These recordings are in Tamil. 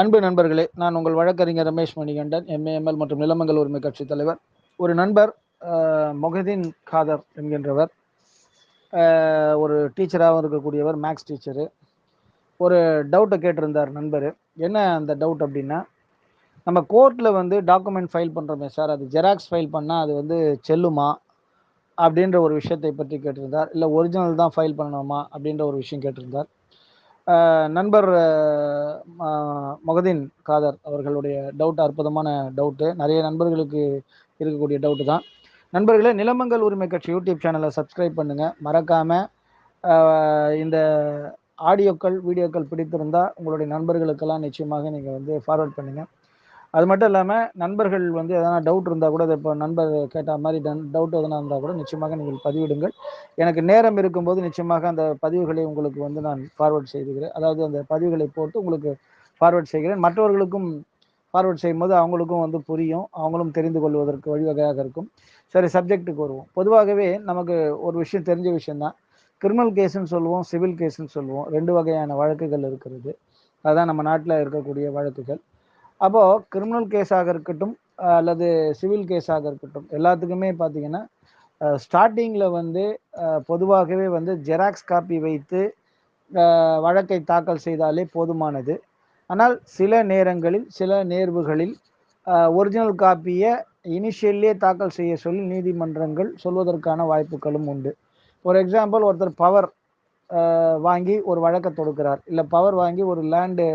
அன்பு நண்பர்களே நான் உங்கள் வழக்கறிஞர் ரமேஷ் மணிகண்டன் எம்ஏஎம்எல் மற்றும் நிலமங்கல் உரிமை கட்சி தலைவர். ஒரு நண்பர் மொஹதீன் காதர் என்கின்றவர். ஒரு டீச்சராகவும் இருக்கக்கூடியவர் மேக்ஸ் டீச்சரு ஒரு டவுட்டை கேட்டிருந்தார் நண்பர். என்ன அந்த டவுட் அப்படின்னா நம்ம கோர்ட்டில் வந்து டாக்குமெண்ட் ஃபைல் பண்ணுறோமே சார். அது ஜெராக்ஸ் ஃபைல் பண்ணால் அது வந்து செல்லுமா? அப்படின்ற ஒரு விஷயத்தை பற்றி கேட்டிருந்தார். இல்லை ஒரிஜினல் தான் ஃபைல் பண்ணணுமா? அப்படின்ற ஒரு விஷயம் கேட்டிருந்தார். நண்பர் மொகதீன் காதர் அவர்களுடைய டவுட் அற்புதமான டவுட்டு நிறைய நண்பர்களுக்கு இருக்கக்கூடிய டவுட்டு தான். நண்பர்களே நிலமங்கள் உரிமை கட்சி யூடியூப் சேனலை சப்ஸ்கிரைப் பண்ணுங்கள் மறக்காமல் இந்த ஆடியோக்கள் வீடியோக்கள் பிடித்திருந்தால் உங்களுடைய நண்பர்களுக்கெல்லாம் நிச்சயமாக நீங்கள் வந்து ஃபார்வர்ட் பண்ணுங்கள் அது மட்டும் இல்லாமல் நண்பர்கள் வந்து எதனா டவுட் இருந்தால் கூட இப்போ நண்பர் கேட்ட மாதிரி டவுட் எதனா இருந்தால் கூட நிச்சயமாக நீங்கள் பதிவிடுங்கள். எனக்கு நேரம் இருக்கும்போது நிச்சயமாக அந்த பதிவுகளை உங்களுக்கு வந்து நான் ஃபார்வர்ட் செய்துகிறேன் அதாவது அந்த பதிவுகளை போட்டு உங்களுக்கு ஃபார்வர்ட் செய்கிறேன். மற்றவர்களுக்கும் ஃபார்வர்ட் செய்யும்போது அவங்களுக்கும் வந்து புரியும். அவங்களும் தெரிந்து கொள்வதற்கு வழிவகையாக இருக்கும். சரி சப்ஜெக்ட்டுக்கு வருவோம். பொதுவாகவே நமக்கு ஒரு விஷயம் தெரிஞ்ச விஷயந்தான் கிரிமினல் கேஸுன்னு சொல்லுவோம் சிவில் கேஸுன்னு சொல்லுவோம். ரெண்டு வகையான வழக்குகள் இருக்கிறது. அதுதான் நம்ம நாட்டில் இருக்கக்கூடிய வழக்குகள். அப்போது கிரிமினல் கேஸாக இருக்கட்டும் அல்லது சிவில் கேஸாக இருக்கட்டும் எல்லாத்துக்குமே பார்த்தீங்கன்னா ஸ்டார்டிங்கில் வந்து பொதுவாகவே வந்து ஜெராக்ஸ் காப்பி வைத்து வழக்கை தாக்கல் செய்தாலே போதுமானது. ஆனால் சில நேரங்களில் சில நேர்வுகளில் ஒரிஜினல் காப்பியை இனிஷியல்லே தாக்கல் செய்ய சொல்லி நீதிமன்றங்கள் சொல்வதற்கான வாய்ப்புகளும் உண்டு. ஃபார் எக்ஸாம்பிள் ஒருத்தர் பவர் வாங்கி ஒரு வழக்கை தொடுக்கிறார். இல்லை பவர் வாங்கி ஒரு லேண்டு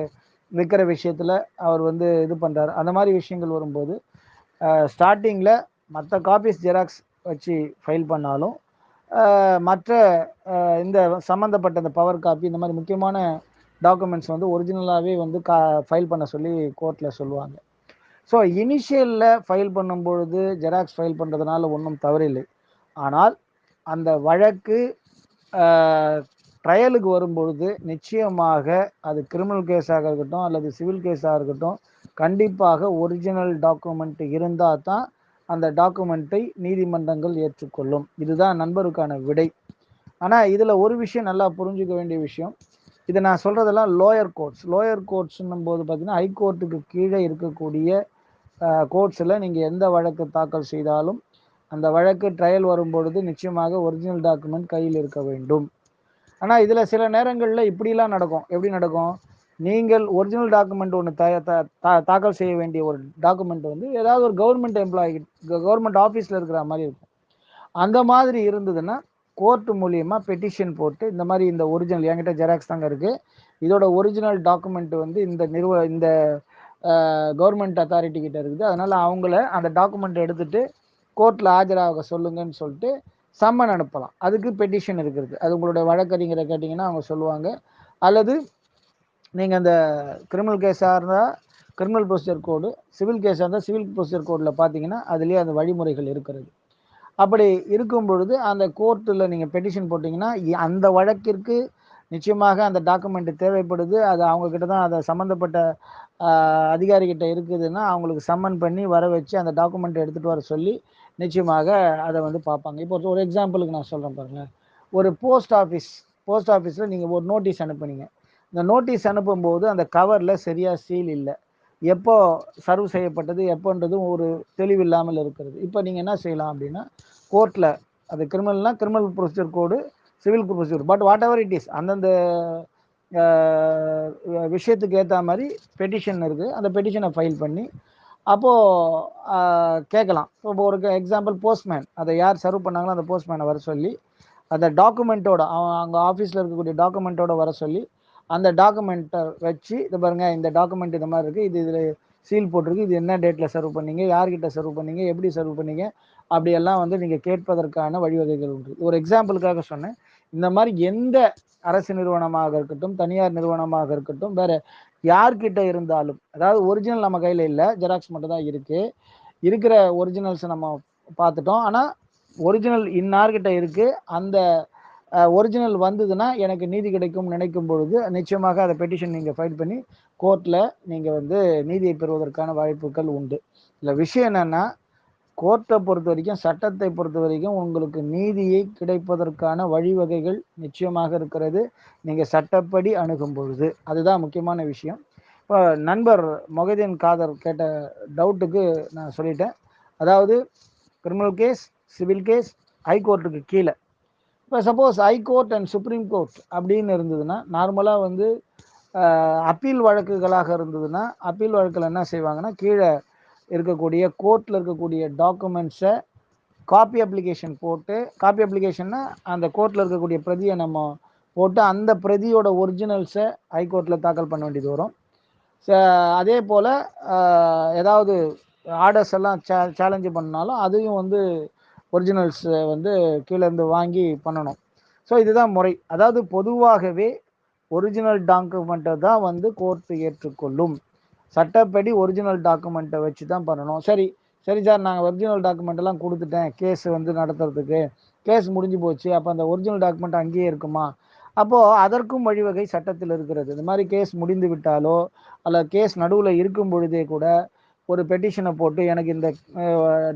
விற்கிற விஷயத்தில் அவர் வந்து இது பண்ணுறாரு அந்த மாதிரி விஷயங்கள் வரும்போது ஸ்டார்டிங்கில் மற்ற காப்பீஸ் ஜெராக்ஸ் வச்சு ஃபைல் பண்ணாலும் மற்ற இந்த சம்மந்தப்பட்ட இந்த பவர் காப்பி இந்த மாதிரி முக்கியமான டாக்குமெண்ட்ஸ் வந்து ஒரிஜினலாகவே வந்து கா ஃபைல் பண்ண சொல்லி கோர்ட்டில் சொல்லுவாங்க. ஸோ இனிஷியலில் ஃபைல் பண்ணும்பொழுது ஜெராக்ஸ் ஃபைல் பண்ணுறதுனால ஒன்றும் தவறில்லை. ஆனால் அந்த வழக்கு ட்ரையலுக்கு வரும்பொழுது நிச்சயமாக அது கிரிமினல் கேஸாக இருக்கட்டும் அல்லது சிவில் கேஸாக இருக்கட்டும் கண்டிப்பாக ஒரிஜினல் டாக்குமெண்ட் இருந்தால் தான் அந்த டாக்குமெண்ட்டை நீதிமன்றங்கள் ஏற்றுக்கொள்ளும். இதுதான் நண்பருக்கான விடை. ஆனால் இதில் ஒரு விஷயம் நல்லா புரிஞ்சுக்க வேண்டிய விஷயம். இதை நான் சொல்கிறதெல்லாம் லோயர் கோர்ட்ஸ் லோயர் கோர்ட்ஸ்ன்னும் போது பார்த்தீங்கன்னா ஹைகோர்ட்டுக்கு கீழே இருக்கக்கூடிய கோர்ட்ஸில் நீங்கள் எந்த வழக்கு தாக்கல் செய்தாலும் அந்த வழக்கு ட்ரையல் வரும்பொழுது நிச்சயமாக ஒரிஜினல் டாக்குமெண்ட் கையில் இருக்க வேண்டும். ஆனால் இதில் சில நேரங்களில் இப்படிலாம் நடக்கும். எப்படி நடக்கும்? நீங்கள் ஒரிஜினல் டாக்குமெண்ட் ஒன்று த த- தா- தாக்கல் செய்ய வேண்டிய ஒரு டாக்குமெண்ட் வந்து ஏதாவது ஒரு கவர்மெண்ட் எம்ப்ளாயி கவர்மெண்ட் ஆஃபீஸில் இருக்கிற மாதிரி இருக்கும். அந்த மாதிரி இருந்ததுன்னா கோர்ட் மூலியமாக பெட்டிஷன் போட்டு இந்த மாதிரி இந்த ஒரிஜினல் என்கிட்ட ஜெராக்ஸ் தாங்க இருக்குது இதோட ஒரிஜினல் டாக்குமெண்ட் வந்து இந்த நிறுவ இந்த கவர்மெண்ட் அத்தாரிட்டி கிட்ட இருக்குது. அதனால் அவங்கள அந்த டாக்குமெண்ட் எடுத்துட்டு கோர்ட்டில் ஆஜராக சொல்லுங்கன்னு சொல்லிட்டு சம்மன் அனுப்பலாம். அதுக்கு பெட்டிஷன் இருக்கிறது. அது உங்களுடைய வழக்கறிஞரை கேட்டிங்கன்னா அவங்க சொல்லுவாங்க. அல்லது நீங்கள் அந்த கிரிமினல் கேஸாக இருந்தால் கிரிமினல் ப்ரொசீஜர் கோடு சிவில் கேஸாக இருந்தால் சிவில் ப்ரொசீஜர் கோடில் பார்த்தீங்கன்னா அதுலேயே அந்த வழிமுறைகள் இருக்கிறது. அப்படி இருக்கும் பொழுது அந்த கோர்ட்டில் நீங்கள் பெட்டிஷன் போட்டிங்கன்னா அந்த வழக்கிற்கு நிச்சயமாக அந்த டாக்குமெண்ட் தேவைப்படுது. அது அவங்கக்கிட்ட தான் அதை சம்மந்தப்பட்ட ஆஹ், அதிகாரிகிட்ட இருக்குதுன்னா அவங்களுக்கு சம்மன் பண்ணி வர வச்சு அந்த டாக்குமெண்ட் எடுத்துகிட்டு வர சொல்லி நிச்சயமாக அதை வந்து பார்ப்பாங்க. இப்போ ஒரு எக்ஸாம்பிளுக்கு நான் சொல்கிறேன் பாருங்கள் ஒரு போஸ்ட் ஆஃபீஸ் போஸ்ட் ஆஃபீஸில் நீங்கள் ஒரு நோட்டீஸ் அனுப்புனீங்க. இந்த நோட்டீஸ் அனுப்பும்போது அந்த கவரில் சரியாக சீல் இல்லை. எப்போ சர்வ் செய்யப்பட்டது எப்போன்றதும் ஒரு தெளிவில்லாமல் இருக்கிறது. இப்போ நீங்கள் என்ன செய்யலாம் அப்படின்னா கோர்ட்டில் அது கிரிமினல்னா criminal procedure code civil procedure but whatever it is அந்தந்த விஷயத்துக்கு ஏற்ற மாதிரி பெட்டிஷன் இருக்குது அந்த பெட்டிஷனை ஃபைல் பண்ணி அப்போது கேட்கலாம். இப்போ ஒரு எக்ஸாம்பிள் போஸ்ட்மேன் அதை யார் சர்வ் பண்ணாங்களோ அந்த போஸ்ட்மேனை வர சொல்லி அந்த டாக்குமெண்ட்டோட அவன் அங்கே ஆஃபீஸில் இருக்கக்கூடிய டாக்குமெண்ட்டோட வர சொல்லி அந்த டாக்குமெண்ட்டை வச்சு இது பாருங்க இந்த டாக்குமெண்ட் இந்த மாதிரி இருக்குது இது இதில் சீல் போட்டிருக்கு இது என்ன டேட்டில் சர்வ் பண்ணீங்க யார்கிட்ட சர்வ் பண்ணீங்க எப்படி சர்வ் பண்ணீங்க அப்படியெல்லாம் வந்து நீங்கள் கேட்பதற்கான வழிவகைகள் உண்டு. ஒரு எக்ஸாம்பிளுக்காக சொன்னேன். இந்த மாதிரி எந்த அரசு நிறுவனமாக இருக்கட்டும் தனியார் நிறுவனமாக இருக்கட்டும் வேற யார்கிட்ட இருந்தாலும் அதாவது ஒரிஜினல் நம்ம கையில் இல்லை ஜெராக்ஸ் மட்டும் தான் இருக்கு. இருக்கிற ஒரிஜினல்ஸை நம்ம பார்த்துட்டோம். ஆனால் ஒரிஜினல் இன்னார்கிட்ட இருக்கு அந்த ஒரிஜினல் வந்ததுன்னா எனக்கு நீதி கிடைக்கும் நினைக்கும் பொழுது நிச்சயமாக அதை பெட்டிஷன் நீங்கள் ஃபைல் பண்ணி கோர்ட்டில் நீங்கள் வந்து நீதியை பெறுவதற்கான வாய்ப்புகள் உண்டு. இல்லை விஷயம் என்னென்னா கோர்ட்டை பொறுத்த வரைக்கும் சட்டத்தை பொறுத்த வரைக்கும் உங்களுக்கு நீதியை கிடைப்பதற்கான வழிவகைகள் நிச்சயமாக இருக்கிறது. நீங்கள் சட்டப்படி அணுகும் பொழுது. அதுதான் முக்கியமான விஷயம். இப்போ நண்பர் மொஹதீன் காதர் கேட்ட டவுட்டுக்கு நான் சொல்லிட்டேன். அதாவது கிரிமினல் கேஸ் சிவில் கேஸ் ஹைகோர்ட்டுக்கு கீழே. இப்போ suppose high court and supreme court அப்படின்னு இருந்ததுன்னா நார்மலாக வந்து அப்பீல் வழக்குகளாக இருந்ததுன்னா அப்பீல் வழக்கில் என்ன செய்வாங்கன்னா கீழே இருக்கக்கூடிய கோர்ட்டில் இருக்கக்கூடிய டாக்குமெண்ட்ஸை காப்பி அப்ளிகேஷன் போட்டு காப்பி அப்ளிகேஷன்னா அந்த கோர்ட்டில் இருக்கக்கூடிய பிரதியை நம்ம போட்டு அந்த பிரதியோட ஒரிஜினல்ஸை ஹைகோர்ட்டில் தாக்கல் பண்ண வேண்டியது வரும். அதே போல் ஏதாவது ஆர்டர்ஸ் எல்லாம் சே சேலஞ்சு பண்ணாலும் அதையும் வந்து ஒரிஜினல்ஸை வந்து கீழேருந்து வாங்கி பண்ணணும். ஸோ இதுதான் முறை. அதாவது பொதுவாகவே ஒரிஜினல் டாக்குமெண்ட்டை தான் வந்து கோர்ட்டு ஏற்றுக்கொள்ளும். சட்டப்படி ஒரிஜினல் டாக்குமெண்ட்டை வச்சு தான் பண்ணணும். சரி சரி சார் நாங்கள் ஒரிஜினல் டாக்குமெண்ட் எல்லாம் கொடுத்துட்டேன். கேஸ் வந்து நடத்துறதுக்கு. கேஸ் முடிஞ்சு போச்சு. அப்போ அந்த ஒரிஜினல் டாக்குமெண்ட் அங்கேயே இருக்குமா? அப்போது அதற்கும் வழிவகை சட்டத்தில் இருக்கிறது. இந்த மாதிரி கேஸ் முடிந்து விட்டாலோ அல்ல கேஸ் நடுவில் இருக்கும் பொழுதே கூட ஒரு பெட்டிஷனை போட்டு எனக்கு இந்த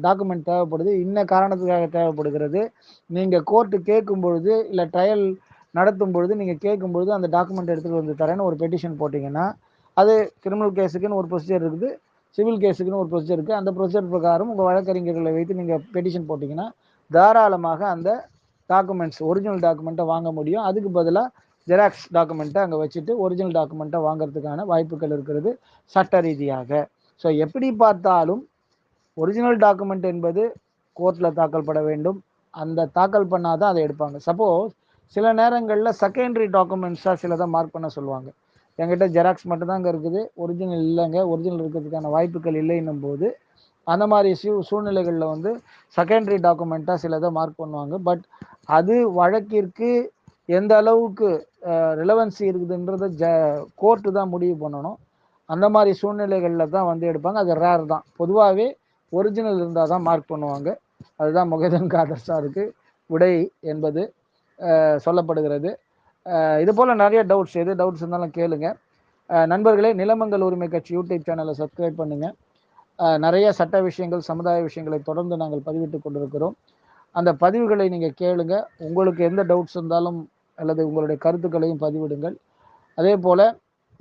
டாக்குமெண்ட் தேவைப்படுது. இன்ன காரணத்துக்காக தேவைப்படுகிறது. நீங்கள் கோர்ட்டு கேட்கும் பொழுது இல்லை ட்ரையல் நடத்தும் பொழுது நீங்கள் கேட்கும் பொழுது அந்த டாக்குமெண்ட் எடுத்துகிட்டு வந்து தரேன்னு ஒரு பெட்டிஷன் போட்டிங்கன்னா அது கிரிமினல் கேஸுக்குன்னு ஒரு ப்ரொசீஜர் இருக்குது. சிவில் கேஸுக்குன்னு ஒரு ப்ரொசீஜர் இருக்குது அந்த ப்ரொசீஜர் பிரகாரம் உங்கள் வழக்கறிஞர்களை வைத்து நீங்கள் பெட்டிஷன் போட்டிங்கன்னா தாராளமாக அந்த டாக்குமெண்ட்ஸ் ஒரிஜினல் டாக்குமெண்ட்டை வாங்க முடியும். அதுக்கு பதிலாக ஜெராக்ஸ் டாக்குமெண்ட்டை அங்கே வச்சுட்டு ஒரிஜினல் டாக்குமெண்ட்டை வாங்குறதுக்கான வாய்ப்புகள் இருக்கிறது சட்ட ரீதியாக. ஸோ எப்படி பார்த்தாலும் ஒரிஜினல் டாக்குமெண்ட் என்பது கோர்ட்டில் தாக்கல் பட வேண்டும். அந்த தாக்கல் பண்ணாதான் அதை எடுப்பாங்க. சப்போஸ் சில நேரங்களில் செகண்டரி டாக்குமெண்ட்ஸாக சிலதை மார்க் பண்ண சொல்லுவாங்க. என்கிட்ட ஜெராக்ஸ் மட்டும் தாங்க இருக்குது. ஒரிஜினல் இல்லைங்க. ஒரிஜினல் இருக்கிறதுக்கான வாய்ப்புகள் இல்லைன்னும் போது அந்த மாதிரி சூ சூழ்நிலைகளில் வந்து செகண்டரி டாக்குமெண்ட்டாக சிலதை மார்க் பண்ணுவாங்க. பட் அது வழக்கிற்கு எந்த அளவுக்கு ரிலவன்சி இருக்குதுன்றத ஜ கோர்ட்டு தான் முடிவு பண்ணணும். அந்த மாதிரி சூழ்நிலைகளில் தான் வந்து எடுப்பாங்க. அது ரேர் தான். பொதுவாகவே ஒரிஜினல் இருந்தால் தான் மார்க் பண்ணுவாங்க. அதுதான் முகதன் காதர் சாருக்கு உடை என்பது சொல்லப்படுகிறது. இது போல் நிறைய டவுட்ஸ் எது டவுட்ஸ் இருந்தாலும் கேளுங்க. நண்பர்களே நிலமங்கள் உரிமை கட்சி யூடியூப் சேனலை சப்ஸ்கிரைப் பண்ணுங்கள் நிறைய சட்ட விஷயங்கள் சமுதாய விஷயங்களை தொடர்ந்து நாங்கள் பதிவிட்டு கொண்டிருக்கிறோம். அந்த பதிவுகளை நீங்கள் கேளுங்க. உங்களுக்கு எந்த டவுட்ஸ் இருந்தாலும் அல்லது உங்களுடைய கருத்துக்களையும் பதிவிடுங்கள். அதே போல்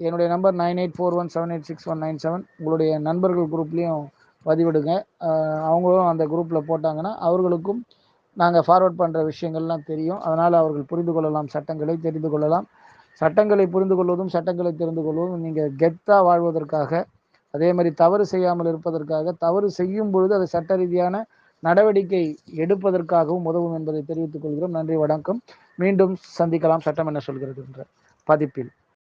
என்னுடைய number nine eight four one seven eight six one nine seven உங்களுடைய நண்பர்கள் குரூப்லேயும் பதிவிடுங்க. அவங்களும் அந்த குரூப்பில் போட்டாங்கன்னா அவர்களுக்கும் நாங்கள் ஃபார்வர்ட் பண்ணுற விஷயங்கள்லாம் தெரியும். அதனால் அவர்கள் புரிந்து கொள்ளலாம் சட்டங்களை தெரிந்து கொள்ளலாம். சட்டங்களை புரிந்து கொள்வதும் சட்டங்களை தெரிந்து கொள்வதும் நீங்கள் கெத்தாக வாழ்வதற்காக அதே மாதிரி தவறு செய்யாமல் இருப்பதற்காக தவறு செய்யும் பொழுது அது சட்ட ரீதியான நடவடிக்கை எடுப்பதற்காகவும் உதவும் என்பதை தெரிவித்துக் கொள்கிறோம். நன்றி வணக்கம். மீண்டும் சந்திக்கலாம். சட்டம் என்ன சொல்கிறது என்ற பதிப்பில்.